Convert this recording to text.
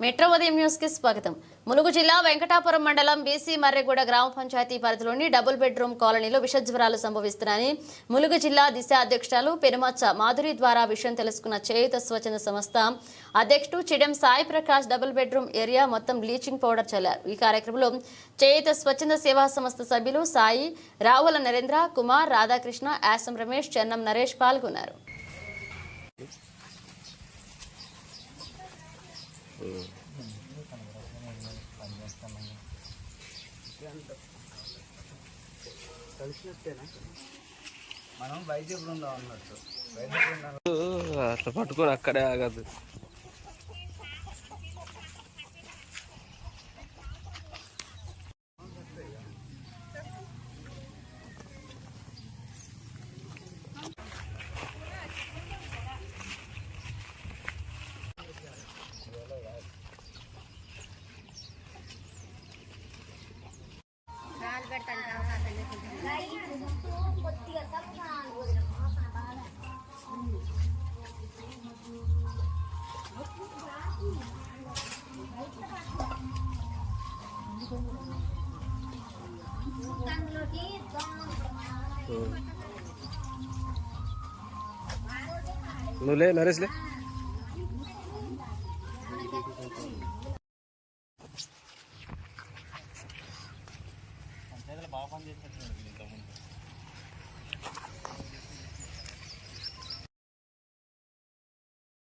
Metro ఉదయం న్యూస్కి స్వాగతం. ములుగు జిల్లా వెంకటాపురం మండలం బీసీ మర్రెగూడ గ్రామ పంచాయతీ పరిధిలోని డబుల్ బెడ్రూమ్ కాలనీలో విషజ్వరాలు సంభవిస్తున్నాయని ములుగు జిల్లా దిశ అధ్యక్షురాలు పెనుమచ్చ మాధురి ద్వారా విషయం తెలుసుకున్న చేయుత స్వచ్ఛంద సంస్థ అధ్యక్షుడు Chidem Sai Prakash double bedroom area మొత్తం బ్లీచింగ్ పౌడర్ చల్లారు. ఈ కార్యక్రమంలో చేయుత స్వచ్ఛంద సేవా సంస్థ సభ్యులు సాయి రావుల నరేంద్ర కుమార్ రాధాకృష్ణ యాసం రమేష్ చెన్నం నరేష్ పాల్గొన్నారు. మనం వైద్య బృందం అన్నట్టు. అట్లా పట్టుకొని అక్కడే ఆగదు నువ్వులే నరేష్లే పంచాయతీలో Konya'ya tekrar gidelim.